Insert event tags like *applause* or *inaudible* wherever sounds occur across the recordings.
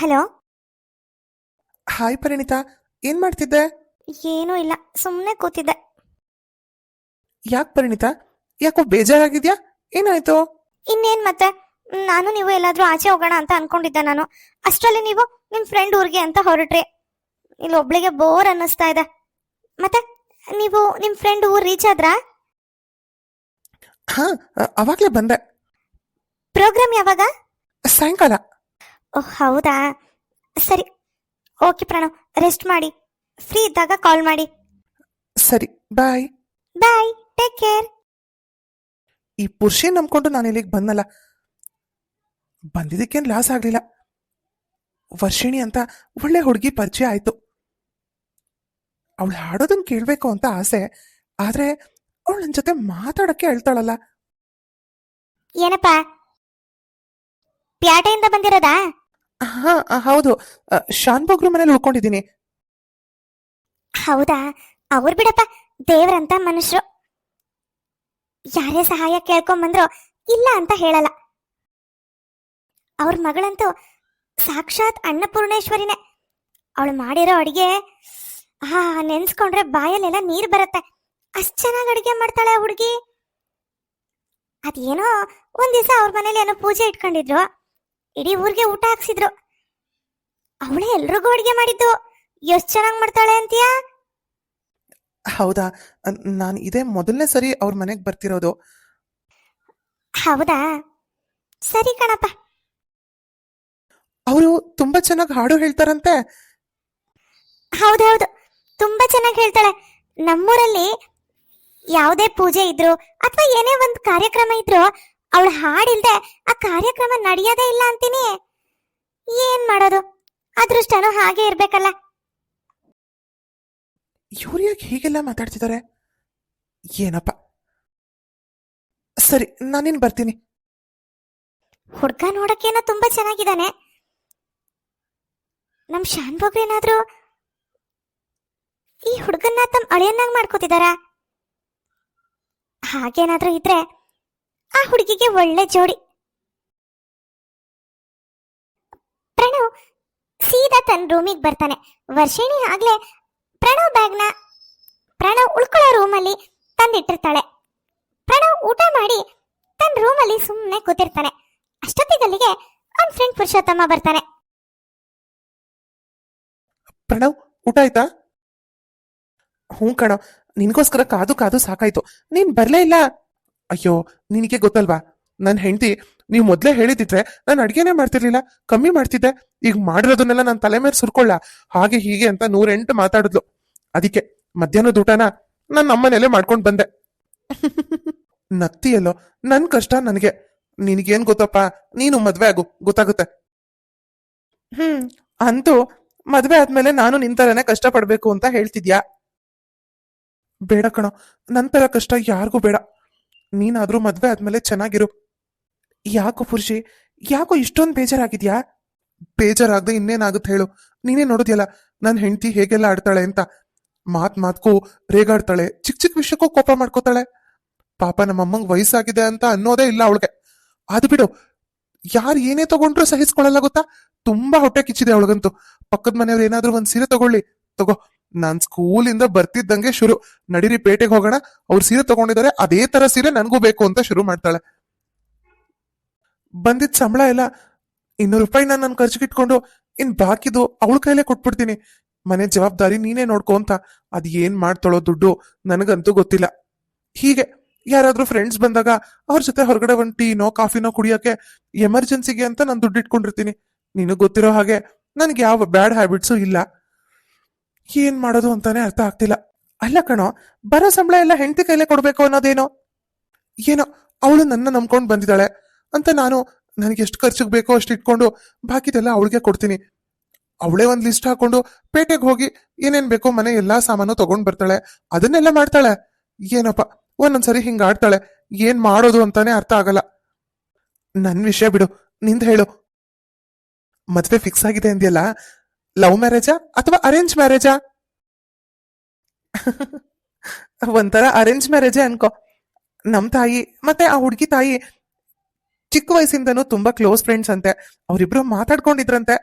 Hello? Hi Parinita ಏನ್ ಮಾಡ್ತಿದ್ದೆ? ಏನೂ ಇಲ್ಲ ಸುಮ್ಮನೆ ಕೂತಿದ್ದೆ. ಯಾಕೆ ಪರಿಣಿತಾ ಯಾಕೋ ಬೇಜಾರಾಗಿದ್ಯಾ? ಏನಾಯ್ತು? ಇನ್ನೇನ್ ಮತ್ತೆ? ನಾನು ನೀವು ಎಲ್ಲಾದ್ರೂ ಆಚೆ ಹೋಗೋಣ ಅಂತ ಅನ್ಕೊಂಡಿದ್ದೆ ನಾನು. ಅಷ್ಟರಲ್ಲಿ ನೀವು ನಿಮ್ ಫ್ರೆಂಡ್ ಊರಿಗೆ ಅಂತ ಹೊರಟ್ರಿ. ಇಲ್ಲಿ ಒಬ್ಳಿಗೆ ಬೋರ್ ಅನ್ನಿಸ್ತಾ ಇದೆ. ಮತ್ತೆ ನೀವು ನಿಮ್ ಫ್ರೆಂಡ್ ಊರ್ ರೀಚ್ ಆದ್ರಾ? ಹಾ ಅವಾಗ್ಲೇ ಬಂದೆ. ಪ್ರೋಗ್ರಾಮ್ ಯಾವಾಗ? ಸಾಯಂಕಾಲ. ಓಹ್ ಹೌದಾ? ಸರಿ ಓಕೆ ಪ್ರಣವ್ ರೆಸ್ಟ್ ಮಾಡಿ. ಫ್ರೀ ಇದ್ದಾಗ ಕಾಲ್ ಮಾಡಿ. ಸರಿ ಬಾಯ್ ಬಾಯ್ ಟೇಕ್ ಕೇರ್ ಈ ಪುರುಷಿ ನಂಬ್ಕೊಂಡು ನಾನು ಇಲ್ಲಿಗೆ ಬಂದಲ್ಲ ಬಂದಿದ್ದಕ್ಕೇನು ಲಾಸ್ ಆಗಲಿಲ್ಲ. ವರ್ಷಿಣಿ ಅಂತ ಒಳ್ಳೆ ಹುಡುಗಿ ಪರಿಚಯ ಆಯ್ತು. ಅವಳು ಹಾಡೋದನ್ನ ಕೇಳಬೇಕು ಅಂತ ಆಸೆ ಆದ್ರೆ ಅವಳು ನನ್ನ ಜೊತೆ ಮಾತಾಡಕ್ಕೆ ಹೇಳ್ತಾಳಲ್ಲ. ಏನಪ್ಪ? ಪ್ಯಾಟೆಯಿಂದ ಬಂದಿರೋದಾ? ಹಾ ಹೌದು. ಶಾನ್ ಬೊಗ್ರು ಮನೇಲಿ ಉಳ್ಕೊಂಡಿದ್ದೀನಿ. ಹೌದಾ? ಅವ್ರು ಬಿಡಪ್ಪ, ದೇವ್ರಂತ ಮನುಷ್ಯರು ಯಾರೇ ಸಹಾಯ ಕೇಳ್ಕೊಂಬಂದ್ರು ಇಲ್ಲ ಅಂತ ಹೇಳಲ್ಲ. ಅವ್ರ ಮಗಳಂತೂ ಸಾಕ್ಷಾತ್ ಅನ್ನಪೂರ್ಣೇಶ್ವರಿನೇ. ಅವಳು ಮಾಡಿರೋ ಅಡಿಗೆ ಹಾ ನೆನ್ಸ್ಕೊಂಡ್ರೆ ಬಾಯಲ್ಲೆಲ್ಲ ನೀರ್ ಬರುತ್ತೆ. ಅಷ್ಟ್ ಚೆನ್ನಾಗಿ ಅಡಿಗೆ ಮಾಡ್ತಾಳೆ ಹುಡುಗಿ. ಅದೇನೋ ಒಂದ್ ದಿವಸ ಅವ್ರ ಮನೇಲಿ ಏನೋ ಪೂಜೆ ಇಟ್ಕೊಂಡಿದ್ರು ಇಡೀ ಊರಿಗೆ ಊಟ ಹಾಕ್ಸಿದ್ರು. ಅವಳೇ ಎಲ್ರಿಗೂ ಅಡಿಗೆ ಮಾಡಿದ್ದು. ಎಷ್ಟು ಚೆನ್ನಾಗಿ ಮಾಡ್ತಾಳೆ ಅಂತೀಯಾ? ಹೌದಾ? ನಾನು ಇದೇ ಮೊದಲನೇ ಸರಿ ಅವ್ರ ಮನೆಗೆ ಬರ್ತಿರೋದು. ಹೌದಾ? ಸರಿ ಕಣಪ್ಪ. ಅವರು ತುಂಬಾ ಚೆನ್ನಾಗಿ ಹಾಡು ಹೇಳ್ತಾರಂತೆ. ಹೌದೌದು ತುಂಬಾ ಚೆನ್ನಾಗಿ ಹೇಳ್ತಾಳೆ. ನಮ್ಮೂರಲ್ಲಿ ಯಾವುದೇ ಪೂಜೆ ಇದ್ರು ಅಥವಾ ಏನೇ ಒಂದು ಕಾರ್ಯಕ್ರಮ ಇದ್ರು ಅವಳು ಹಾಡಿಲ್ದೆ ಆ ಕಾರ್ಯಕ್ರಮ ನಡೆಯೋದೇ ಇಲ್ಲ ಅಂತೀನಿ. ಏನ್ ಮಾಡೋದು? ಅದೃಷ್ಟನೂ ಹಾಗೆ ಇರ್ಬೇಕಲ್ಲ. ಇವ್ರು ಯಾಕೆ ಹೀಗೆಲ್ಲ ಮಾತಾಡ್ತಿದ್ದಾರೆ? ಏನಪ್ಪ? ಸರಿ ನಾನಿನ್ ಬರ್ತೀನಿ. ಹುಡ್ಗ ನೋಡಕ್ಕೇನೋ ತುಂಬಾ ಚೆನ್ನಾಗಿದ್ದಾನೆ. ನಮ್ ಶಾನ್ ಏನಾದ್ರೂ ಈ ಹುಡುಗನ್ನ ತಮ್ಮ ಅಳಿಯನ್ನಾಗಿ ಮಾಡ್ಕೋತಿದಾರ ಹಾಗೇನಾದ್ರೂ ಇದ್ರೆ ಆ ಹುಡುಗಿಗೆ ಒಳ್ಳೆ ಜೋಡಿ. ಪ್ರಣವ್ ಸೀದಾ ತನ್ನ ರೂಮಿಗೆ ಬರ್ತಾನೆ. ವರ್ಷಿಣಿ ಆಗ್ಲೇ ಪ್ರಣವ್ ಬ್ಯಾಗ್ನ, ಪ್ರಣವ್ ಉಳ್ಕೊಳ್ಳೋ ರೂಮಲ್ಲಿ ತಂದಿಟ್ಟಿರ್ತಾಳೆ. ಪ್ರಣವ್ ಊಟ ಮಾಡಿ ತನ್ನ ರೂಮಲ್ಲಿ ಸುಮ್ಮನೆ ಕೂತಿರ್ತಾನೆ. ಅಷ್ಟೊತ್ತಿಗಲ್ಲಿಗೆ ಅವನ್ ಫ್ರೆಂಡ್ ಪುರುಷೋತ್ತಮ ಬರ್ತಾನೆ. ಪ್ರಣವ್, ಊಟ ಆಯ್ತಾ? ಹ್ಞೂ ಕಣೋ, ನಿನ್ಗೋಸ್ಕರ ಕಾದು ಕಾದು ಸಾಕಾಯ್ತು. ನೀನ್ ಬರ್ಲೇ ಇಲ್ಲ? ಅಯ್ಯೋ ನಿನಗೆ ಗೊತ್ತಲ್ವಾ? ನನ್ನ ಹೆಂಡತಿ ನೀವು ಮೊದಲೇ ಹೇಳಿದಿದ್ರೆ ನಾನು ಅಡುಗೆನೇ ಮಾಡ್ತಿರ್ಲಿಲ್ಲ ಕಮ್ಮಿ ಮಾಡ್ತಿದ್ದೆ. ಈಗ ಮಾಡಿರೋದನ್ನೆಲ್ಲ ನನ್ನ ತಲೆ ಮೇಲೆ ಸುರ್ಕೊಳ್ಳ. ಹಾಗೆ ಹೀಗೆ ಅಂತ ನೂರೆಂಟು ಮಾತಾಡಿದ್ಲು. ಅದಕ್ಕೆ ಮಧ್ಯಾಹ್ನದ ಊಟನ ನಾನು ನಮ್ಮನೇಲೆ ಮಾಡ್ಕೊಂಡು ಬಂದೆ. *laughs* ನತ್ತಿಯಲ್ಲೋ ನನ್ನ ಕಷ್ಟ ನನಗೆ. ನಿನಗೇನು ಗೊತ್ತಪ್ಪ? ನೀನು ಮದುವೆ ಆಗು. ಗೊತ್ತಾಗುತ್ತೆ. ಹ್ಮ್. ಅಂತೂ ಮದುವೆ ಆದ್ಮೇಲೆ ನಾನು ನಿಂತರನೇ ಕಷ್ಟ ಪಡ್ಬೇಕು ಅಂತ ಹೇಳ್ತಿದ್ಯಾ? ಬೇಡ ಕಣೋ. ನಂತರ ಕಷ್ಟ ಯಾರಿಗೂ ಬೇಡ. ನೀನಾದ್ರೂ ಮದ್ವೆ ಆದ್ಮೇಲೆ ಚೆನ್ನಾಗಿರು. ಯಾಕೋ ಪುರುಷಿ, ಯಾಕೋ ಇಷ್ಟೊಂದು ಬೇಜಾರಾಗಿದ್ಯಾ? ಬೇಜಾರಾಗದೆ ಇನ್ನೇನಾಗುತ್ತೆ ಹೇಳು. ನೀನೇ ನೋಡಿದ್ಯಲ್ಲ, ನನ್ ಹೆಂಡತಿ ಹೇಗೆಲ್ಲ ಆಡ್ತಾಳೆ ಅಂತ. ಮಾತ್ ಮಾತ್ಗೂ ರೇಗಾಡ್ತಾಳೆ. ಚಿಕ್ಕ ಚಿಕ್ಕ ವಿಷಯಕ್ಕೂ ಕೋಪ ಮಾಡ್ಕೋತಾಳೆ. ಪಾಪ ನಮ್ಮಮ್ಮಂಗ್ ವಯಸ್ಸಾಗಿದೆ ಅಂತ ಅನ್ನೋದೇ ಇಲ್ಲ ಅವಳಿಗೆ. ಅದು ಬಿಡು. ಯಾರು ಏನೇ ತಗೊಂಡ್ರು ಸಹಿಸ್ಕೊಳ್ಳಲ್ಲ ಗೊತ್ತಾ? ತುಂಬಾ ಹೊಟ್ಟೆ ಕಿಚ್ಚಿದೆ ಅವಳಗಂತೂ. ಪಕ್ಕದ ಮನೆಯವ್ರು ಏನಾದ್ರೂ ಒಂದ್ ಸೀರೆ ತಗೊಳ್ಳಿ. ತಗೋ. ನಾನ್ ಸ್ಕೂಲಿಂದ ಬರ್ತಿದ್ದಂಗೆ ಶುರು. ನಡೀರಿ, ಪೇಟೆಗೆ ಹೋಗೋಣ. ಅವ್ರು ಸೀರೆ ತಗೊಂಡಿದ್ದಾರೆ. ಅದೇ ತರ ಸೀರೆ ನನಗೂ ಬೇಕು ಅಂತ ಶುರು ಮಾಡ್ತಾಳೆ. ಬಂದಿದ್ ಸಂಬಳ ಎಲ್ಲ ಇನ್ನೂರು ರೂಪಾಯಿ ನಾನು ನನ್ನ ಖರ್ಚಿಗಿಟ್ಕೊಂಡು ಇನ್ ಬಾಕಿದು ಅವಳ ಕೈಲೇ ಕೊಟ್ಬಿಡ್ತೀನಿ. ಮನೆ ಜವಾಬ್ದಾರಿ ನೀನೇ ನೋಡ್ಕೊ ಅಂತ. ಅದ್ ಏನ್ ಮಾಡ್ತಾಳೋ ದುಡ್ಡು ನನಗಂತೂ ಗೊತ್ತಿಲ್ಲ. ಹೀಗೆ ಯಾರಾದ್ರೂ ಫ್ರೆಂಡ್ಸ್ ಬಂದಾಗ ಅವ್ರ ಜೊತೆ ಹೊರಗಡೆ ಒಂದು ಟೀನೋ, ಕಾಫಿನೋ ಕುಡಿಯೋಕೆ ಎಮರ್ಜೆನ್ಸಿಗೆ ಅಂತ ನಾನು ದುಡ್ಡು ಇಟ್ಕೊಂಡಿರ್ತೀನಿ. ನಿನಗೆ ಗೊತ್ತಿರೋ ಹಾಗೆ ನನ್ಗೆ ಯಾವ ಬ್ಯಾಡ್ ಹ್ಯಾಬಿಟ್ಸು ಇಲ್ಲ. ಏನ್ ಮಾಡೋದು ಅಂತಾನೆ ಅರ್ಥ ಆಗ್ತಿಲ್ಲ. ಅಲ್ಲ ಕಣೋ, ಬರೋ ಸಂಬಳ ಎಲ್ಲ ಹೆಂಡತಿ ಕೈಲೇ ಕೊಡ್ಬೇಕು ಅನ್ನೋದೇನೋ? ಏನೋ ಅವಳು ನನ್ನ ನಂಬ್ಕೊಂಡು ಬಂದಿದ್ದಾಳೆ ಅಂತ ನಾನು ನನಗೆ ಎಷ್ಟು ಖರ್ಚಿಗೆ ಬೇಕೋ ಅಷ್ಟು ಇಟ್ಕೊಂಡು ಬಾಕಿದೆಲ್ಲ ಅವಳಿಗೆ ಕೊಡ್ತೀನಿ. ಅವಳೇ ಒಂದು ಲಿಸ್ಟ್ ಹಾಕೊಂಡು ಪೇಟೆಗೆ ಹೋಗಿ ಏನೇನ್ ಬೇಕೋ ಮನೆ ಎಲ್ಲಾ ಸಾಮಾನು ತಗೊಂಡ್ ಬರ್ತಾಳೆ. ಅದನ್ನೆಲ್ಲ ಮಾಡ್ತಾಳೆ. ಏನಪ್ಪ ಒಂದೊಂದ್ಸರಿ ಹಿಂಗ ಆಡ್ತಾಳೆ. ಏನ್ ಮಾಡೋದು ಅಂತಾನೆ ಅರ್ಥ ಆಗಲ್ಲ. ನನ್ ವಿಷಯ ಬಿಡು, ನಿಂದ ಹೇಳು. ಮದ್ವೆ ಫಿಕ್ಸ್ ಆಗಿದೆ ಅಂದ್ಯಲ್ಲ ಲವ್ ಮ್ಯಾರೇಜಾ ಅಥವಾ ಅರೇಂಜ್ ಮ್ಯಾರೇಜಾ? ಒಂಥರ ಅರೇಂಜ್ ಮ್ಯಾರೇಜೇ ಅನ್ಕೋ. ನಮ್ಮ ತಾಯಿ ಮತ್ತೆ ಆ ಹುಡುಗಿ ತಾಯಿ ಚಿಕ್ಕ ವಯಸ್ಸಿಂದನೂ ತುಂಬಾ ಕ್ಲೋಸ್ ಫ್ರೆಂಡ್ಸ್ ಅಂತೆ. ಅವರಿಬ್ರು ಮಾತಾಡ್ಕೊಂಡಿದ್ರಂತೆ.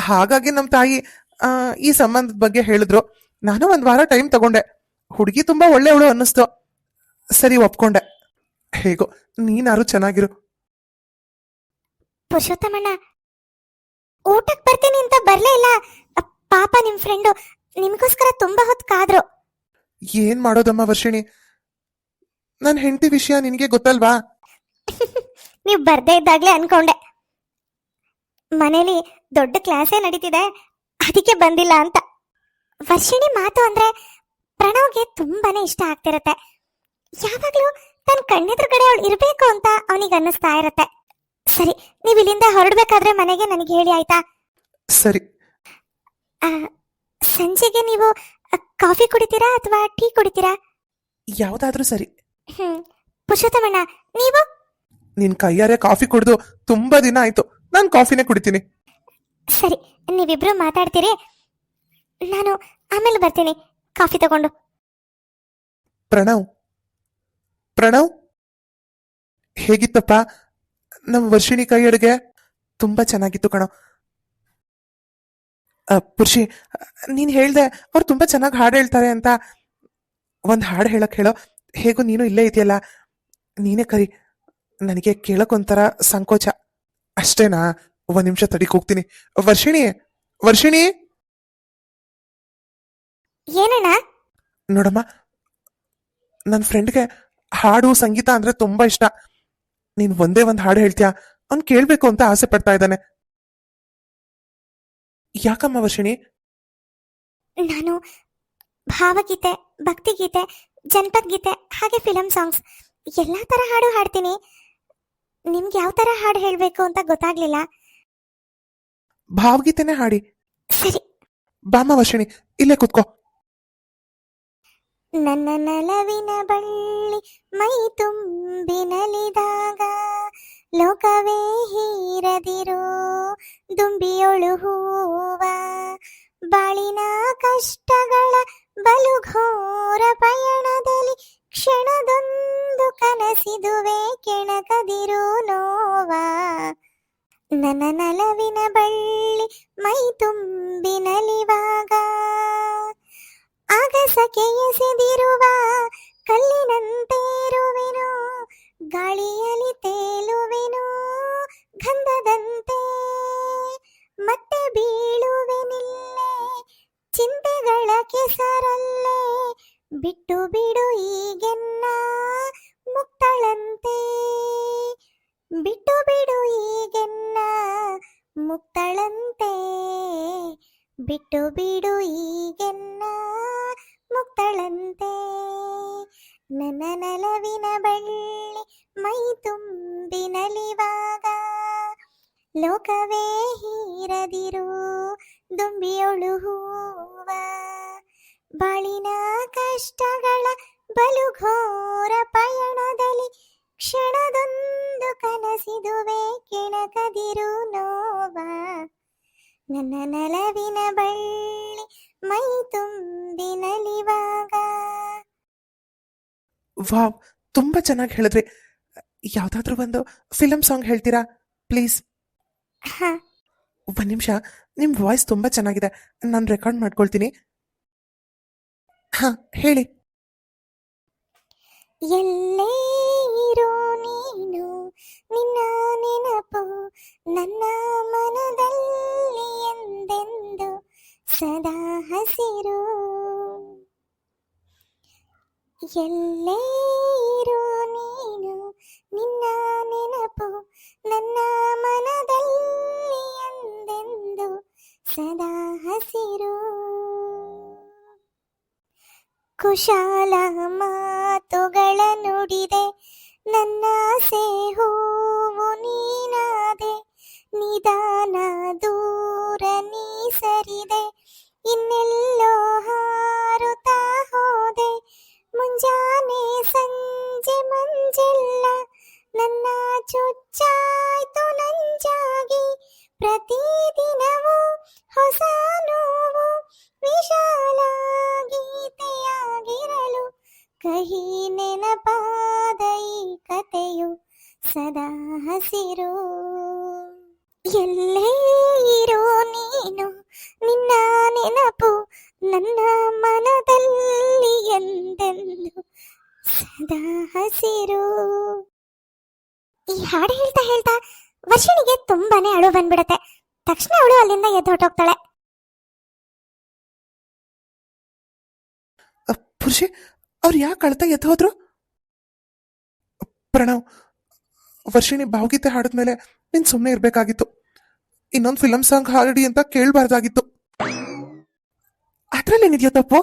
ಹಾಗಾಗಿ ನಮ್ಮ ತಾಯಿ ಈ ಸಂಬಂಧದ ಬಗ್ಗೆ ಹೇಳಿದ್ರು. ನಾನು ಒಂದ್ ವಾರ ಟೈಮ್ ತಗೊಂಡೆ. ಹುಡುಗಿ ತುಂಬಾ ಒಳ್ಳೆಯವಳು ಅನ್ನಿಸ್ತು. ಸರಿ, ಒಪ್ಕೊಂಡೆ. ಹೇಗೋ ನೀನಾರು ಚೆನ್ನಾಗಿರು. ಪುರುಷೋತ್ತಮಣ್ಣ ಊಟಕ್ ಬರ್ತೀನಿ ಅಂತ ಬರ್ಲೇ ಇಲ್ಲ. ಪಾಪ ನಿಮ್ ಫ್ರೆಂಡು ನಿಮ್ಗೋಸ್ಕರ ತುಂಬಾ ಹೊತ್ತು ಕಾದ್ರು. ಏನ್ ಮಾಡೋದಮ್ಮ ವರ್ಷಿಣಿ? ನನ್ ಹೆಂಡತಿ ವಿಷಯ ನಿನಗೆ ಗೊತ್ತಲ್ವಾ? *laughs* ನೀವು ಬರ್ದೇ ಇದ್ದಾಗ್ಲೇ ಅನ್ಕೊಂಡೆ. ಮನೇಲಿ ದೊಡ್ಡ ಕ್ಲಾಸೇ ನಡೀತಿದೆ. ಅದಕ್ಕೆ ಬಂದಿಲ್ಲ ಅಂತ. ವರ್ಷಿಣಿ ಮಾತು ಅಂದ್ರೆ ಪ್ರಣವ್ಗೆ ತುಂಬಾನೇ ಇಷ್ಟ ಆಗ್ತಿರತ್ತೆ. ಯಾವಾಗ್ಲೂ ತನ್ನ ಕಣ್ಣೆದುರುಗಡೆ ಅವಳು ಇರ್ಬೇಕು ಅಂತ ಅವನಿಗೆ ಅನ್ನಿಸ್ತಾ ಇರತ್ತೆ. ಸರಿ ನೀವು ಇಲ್ಲಿಂದ ಹೊರಡ್ಬೇಕಾದ್ರೆ ಮನೆಗೆ ನನಗೆ ಹೇಳಿ ಆಯ್ತಾ? ಸರಿ. ಆ, ಸಂಜೆಗೆ ನೀವು ಅ, ಕಾಫಿ ಕುಡಿತೀರಾ ಅಥವಾ ಟೀ ಕುಡಿತೀರಾ? ಯಾವ್ದಾದ್ರೂ ಸರಿ. ಹ್ಮ್ ಪುರುಷೋತ್ತಮಣ್ಣ ನೀವು? ನಿನ್ ಕೈಯಾರೆ ಕಾಫಿ ಕುಡ್ದು ತುಂಬಾ ದಿನ ಆಯ್ತು. ನಾನ್ ಕಾಫಿನೇ ಕುಡಿತೀನಿ. ಸರಿ ನೀವಿಬ್ರು ಮಾತಾಡ್ತೀರಿ. ನಾನು ಆಮೇಲೆ ಬರ್ತೀನಿ. ಕಾಫಿ ತಗೊಂಡು. ಪ್ರಣವ್. ಪ್ರಣವ್? ಹೇಗಿತ್ತಪ್ಪ? ನಮ್ಮ ವರ್ಷಿಣಿ ಕೈ ಅಡುಗೆ ತುಂಬಾ ಚೆನ್ನಾಗಿತ್ತು ಕಣೋ. ಪುರುಷಿ ನೀನು ಹೇಳ್ದೆ ಅವ್ರು ತುಂಬಾ ಚೆನ್ನಾಗಿ ಹಾಡು ಹೇಳ್ತಾರೆ ಅಂತ ಒಂದು ಹಾಡು ಹೇಳಕ್ ಹೇಳೋ ಹೇಗೂ ನೀನು ಇಲ್ಲೇ ಇದೆಯಲ್ಲ ನೀನೇ ಕರಿ ನನಗೆ ಕೇಳಕ್ಕೊಂಥರ ಸಂಕೋಚ. ಅಷ್ಟೇನಾ? ಒಂದ್ ನಿಮಿಷ ತಡಿಕ್ ಹೋಗ್ತೀನಿ. ವರ್ಷಿಣಿ ವರ್ಷಿಣಿ! ಏನಣ್ಣ? ನೋಡಮ್ಮ ನನ್ನ ಫ್ರೆಂಡ್ಗೆ ಹಾಡು ಸಂಗೀತ ಅಂದ್ರೆ ತುಂಬಾ ಇಷ್ಟ. ನೀನ್ ಒಂದೇ ಒಂದ್ ಹಾಡು ಹೇಳ್ತೀಯಾ? ಅವ್ನ್ ಕೇಳ್ಬೇಕು ಅಂತ ಆಸೆ ಪಡ್ತಾ ಇದ್ದಾನೆ. ಯಾಕಮ್ಮ ವರ್ಷಿಣಿ? ನಾನು ಭಾವಗೀತೆ ಭಕ್ತಿಗೀತೆ ಜನಪದ ಗೀತೆ ಹಾಗೆ ಫಿಲಂ ಸಾಂಗ್ಸ್ ಎಲ್ಲಾ ತರ ಹಾಡು ಹಾಡ್ತೀನಿ. ನಿಮ್ಗೆ ಯಾವ ತರ ಹಾಡು ಹೇಳ್ಬೇಕು ಅಂತ ಗೊತ್ತಾಗ್ಲಿಲ್ಲ. ಭಾವಗೀತೆನೆ ಹಾಡಿ. ಸರಿ. ಬಾಮ ವರ್ಷಿಣಿ ಇಲ್ಲೇ ಕುತ್ಕೋ. ನನ್ನ ನಲವಿನ ಬಳ್ಳಿ ಮೈ ತುಂಬಿನಲಿದಾಗ ಲೋಕವೇ ಹೀರದಿರೋ ದುಂಬಿಯೊಳು ಹೂವ ಬಾಳಿನ ಕಷ್ಟಗಳ ಬಲು ಘೋರ ಪಯಣದಲ್ಲಿ ಕ್ಷಣದೊಂದು ಕನಸಿದುವೆ ಕೆಣಕದಿರು ನೋವ. ನನ್ನ ನಲವಿನ ಬಳ್ಳಿ ಮೈ ತುಂಬಿನಲಿವಾಗ ಎಸೆದಿರುವ ಕಲ್ಲಿನಂತೇರುವೆನು ಗಾಳಿಯಲ್ಲಿ ತೇಲುವೆನು ಗಂಧದಂತೆ ಮತ್ತೆ ಬೀಳುವೆನಿಲ್ಲೇ ಚಿಂತೆಗಳ ಕೆಸರಲ್ಲೇ ಬಿಟ್ಟು ಬಿಡು ಈಗೆನ್ನ ಲೋಕವೇ ಹೀರದಿರು ದುಂಬಿಯೊಳು ಹೂವ ಬಾಳಿನ ಕಷ್ಟಗಳ ಬಲು ಘೋರ ಪಯಣದಲ್ಲಿ ಕ್ಷಣದೊಂದು ಕನಸಿದುವೆ ಕೆಣಕದಿರು ನೋವ. ನನ್ನ ನಲವಿನ ಬಳ್ಳಿ ಮೈ ತುಂಬಿನಲಿವಾಗ ವಾವ್, ತುಂಬಾ ಚೆನ್ನಾಗಿ ಹೇಳಿದ್ರಿ. ಯಾವ್ದಾದ್ರೂ ಒಂದು ಫಿಲಮ್ ಸಾಂಗ್ ಹೇಳ್ತೀರಾ? ಪ್ಲೀಸ್. ಒಂದ್ ನಿಮಿಷ ನಿಮ್ ವಾಯ್ಸ್ ತುಂಬಾ ಚೆನ್ನಾಗಿದೆ. ನಾನು ರೆಕಾರ್ಡ್ ಮಾಡ್ಕೊಳ್ತೀನಿ. ಹಾಂ ಹೇಳಿ. ಎಲ್ಲೇ ಇರೋ ನೀನು ನಿನ್ನ ನೆನಪು ನನ್ನ ಮನದಲ್ಲಿ ಎಂದೆಂದು ಸದಾ ಹಸಿರು. ಎಲ್ಲೇ ಹಸಿರು. ಕುಶಾಲ ಮಾತುಗಳ ನುಡಿದೆ ನನ್ನ ಆಸೆ ಎಲ್ಲೇ ಇರೋ ನೀನು, ನಿನ್ನ ನೆನಪು ನನ್ನ ಮನದಲ್ಲಿ ಎಂದೆಂದು ಸದಾ ಹಸಿರು. ಈ ಹಾಡು ಹೇಳ್ತಾ ಹೇಳ್ತಾ ವರ್ಷಿಣಿಗೆ ತುಂಬಾನೇ ಅಳು ಬಂದ್ಬಿಡತ್ತೆ. ತಕ್ಷಣ ಅವಳು ಅಲ್ಲಿಂದ ಎದ್ದು ಹೊಟ್ಟೋಗ್ತಾಳೆ ಪುರುಷಿ, ಅವ್ರು ಯಾಕೆ ಅಳ್ತಾ ಎದ್ದು ಹೋದ್ರು? ಪ್ರಣವ್, ವರ್ಷಿಣಿ ಭಾವಗೀತೆ ಹಾಡಿದ್ಮೇಲೆ ನೀನ್ ಸುಮ್ಮನೆ ಇರ್ಬೇಕಾಗಿತ್ತು. ಇನ್ನೊಂದು ಫಿಲಂ ಸಾಂಗ್ ಹಾಡಿ ಅಂತ ಕೇಳಬಾರ್ದಾಗಿತ್ತು. ಅದ್ರಲ್ಲೇನಿದೆಯೋ ತಪ್ಪು?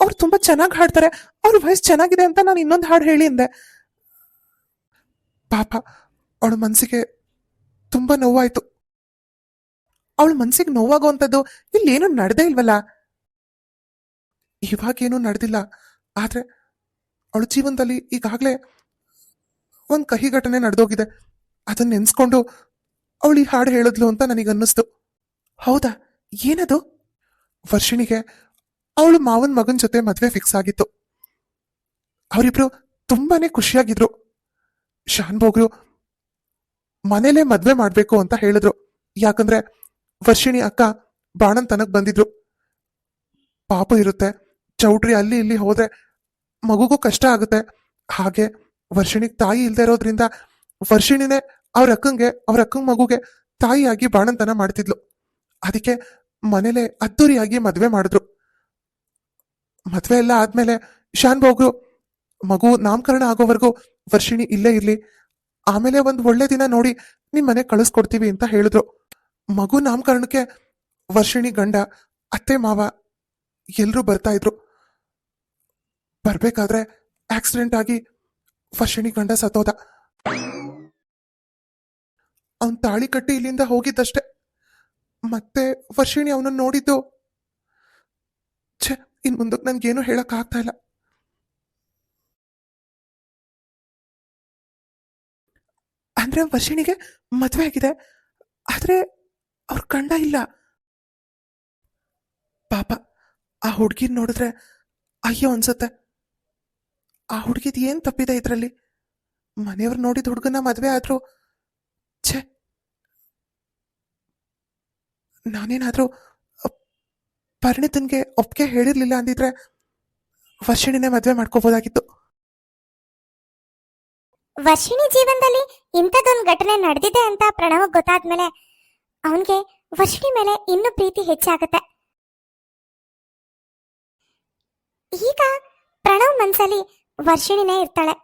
ಅವ್ರು ತುಂಬಾ ಚೆನ್ನಾಗಿ ಹಾಡ್ತಾರೆ. ಅವ್ರ ವಾಯ್ಸ್ ಚೆನ್ನಾಗಿದೆ ಅಂತ ನಾನು ಇನ್ನೊಂದು ಹಾಡು ಹೇಳಿ ಅಂದೆ. ಪಾಪ, ಅವಳ ಮನಸ್ಸಿಗೆ ತುಂಬಾ ನೋವಾಯ್ತು. ಅವಳ ಮನ್ಸಿಗೆ ನೋವಾಗುವಂಥದ್ದು ಇಲ್ಲೇನು ನಡೆದೇ ಇಲ್ವಲ್ಲ? ಇವಾಗೇನು ನಡೆದಿಲ್ಲ. ಆದ್ರೆ ಅವಳ ಜೀವನದಲ್ಲಿ ಈಗಾಗಲೇ ಒಂದ್ ಕಹಿ ಘಟನೆ ನಡೆದೋಗಿದೆ. ಅದನ್ನ ನೆನ್ಸ್ಕೊಂಡು ಅವಳು ಈ ಹಾಡು ಹೇಳಿದ್ಲು ಅಂತ ನನಗನ್ನಿಸ್ತು ಹೌದಾ? ಏನದು? ವರ್ಷಿಣಿಗೆ ಅವಳು ಮಾವನ್ ಮಗನ್ ಜೊತೆ ಮದ್ವೆ ಫಿಕ್ಸ್ ಆಗಿತ್ತು. ಅವರಿಬ್ರು ತುಂಬಾನೇ ಖುಷಿಯಾಗಿದ್ರು. ಶಾನ್ ಬೋಗ್ರು ಮನೇಲೆ ಮದ್ವೆ ಮಾಡ್ಬೇಕು ಅಂತ ಹೇಳಿದ್ರು. ಯಾಕಂದ್ರೆ ವರ್ಷಿಣಿ ಅಕ್ಕ ಬಾಣನ್ ತನಕ್ ಬಂದಿದ್ರು. ಪಾಪ ಇರುತ್ತೆ. ಚೌಟ್ರಿ ಅಲ್ಲಿ ಇಲ್ಲಿ ಹೋದ್ರೆ ಮಗುಗೂ ಕಷ್ಟ ಆಗುತ್ತೆ. ಹಾಗೆ ವರ್ಷಿಣಿಗೆ ತಾಯಿ ಇಲ್ದೇ ಇರೋದ್ರಿಂದ ವರ್ಷಿಣಿನೇ ಅವ್ರ ಅಕ್ಕಂಗೆ, ಅವ್ರ ಅಕ್ಕಂಗ್ ಮಗುಗೆ ತಾಯಿಯಾಗಿ ಬಾಣಂತನ ಮಾಡ್ತಿದ್ಲು. ಅದಕ್ಕೆ ಮನೇಲೆ ಅದ್ದೂರಿಯಾಗಿ ಮದುವೆ ಮಾಡಿದ್ರು. ಮದುವೆ ಎಲ್ಲ ಆದ್ಮೇಲೆ ಶಾನ್ ಬೋಗ್ರು ಮಗು ನಾಮಕರಣ ಆಗೋವರೆಗೂ ವರ್ಷಿಣಿ ಇಲ್ಲೇ ಇರ್ಲಿ, ಆಮೇಲೆ ಒಂದ್ ಒಳ್ಳೆ ದಿನ ನೋಡಿ ನಿಮ್ ಮನೆ ಕಳಿಸ್ಕೊಡ್ತೀವಿ ಅಂತ ಹೇಳಿದ್ರು. ಮಗು ನಾಮಕರಣಕ್ಕೆ ವರ್ಷಿಣಿ ಗಂಡ, ಅತ್ತೆ ಮಾವ ಎಲ್ರೂ ಬರ್ತಾ ಇದ್ರು. ಬರ್ಬೇಕಾದ್ರೆ ಆಕ್ಸಿಡೆಂಟ್ ಆಗಿ ವರ್ಷಿಣಿ ಗಂಡ ಸತ್ತೋದ. ಅವನ್ ತಾಳಿ ಕಟ್ಟಿ ಇಲ್ಲಿಂದ ಹೋಗಿದ್ದಷ್ಟೆ. ಮತ್ತೆ ವರ್ಷಿಣಿ ಅವನನ್ನ ನೋಡಿದ್ದು. ಛೆ, ಇನ್ ಮುಂದಕ್ಕೆ ನನ್ಗೇನು ಹೇಳಕ್ ಆಗ್ತಾ ಇಲ್ಲ. ಅಂದ್ರೆ ವರ್ಷಿಣಿಗೆ ಮದುವೆ ಆಗಿದೆ. ಆದ್ರೆ ಅವ್ರ ಕಂಡ ಇಲ್ಲ. ಪಾಪ, ಆ ಹುಡ್ಗಿನ್ ನೋಡಿದ್ರೆ ಅಯ್ಯೋ ಅನ್ಸುತ್ತೆ. ಆ ಹುಡ್ಗಿದ್ ಏನ್ ತಪ್ಪಿದೆ ಇದ್ರಲ್ಲಿ? ಮನೆಯವ್ರು ನೋಡಿದ ಹುಡ್ಗನ ಮದ್ವೆ ಆದ್ರೂ ಛೆ ನಾನೇನಾದ್ರೂ ಪರಿಣಿತನ್ಗೆ ಒಪ್ಪಿಗೆ ಹೇಳಿರ್ಲಿಲ್ಲ ಅಂದಿದ್ರೆ ವರ್ಷಿಣಿನೇ ಮದ್ವೆ ಮಾಡ್ಕೋಬೋದಾಗಿತ್ತು. ವರ್ಷಿಣಿ ಜೀವನದಲ್ಲಿ ಇಂಥದ್ದೊಂದು ಘಟನೆ ನಡೆದಿದೆ ಅಂತ ಪ್ರಣವ್ ಗೊತ್ತಾದ್ಮೇಲೆ ಅವನಿಗೆ ವರ್ಷಿಣಿ ಮೇಲೆ ಇನ್ನೂ ಪ್ರೀತಿ ಹೆಚ್ಚಾಗುತ್ತೆ. ಈಗ ಪ್ರಣವ್ ಮನ್ಸಲ್ಲಿ ವರ್ಷಿಣಿನೇ ಇರ್ತಾಳೆ.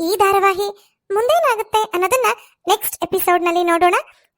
ಈ ಧಾರಾವಾಹಿ ಮುಂದೇನಾಗುತ್ತೆ ಅನ್ನೋದನ್ನ ನೆಕ್ಸ್ಟ್ ಎಪಿಸೋಡ್ನಲ್ಲಿ ನೋಡೋಣ.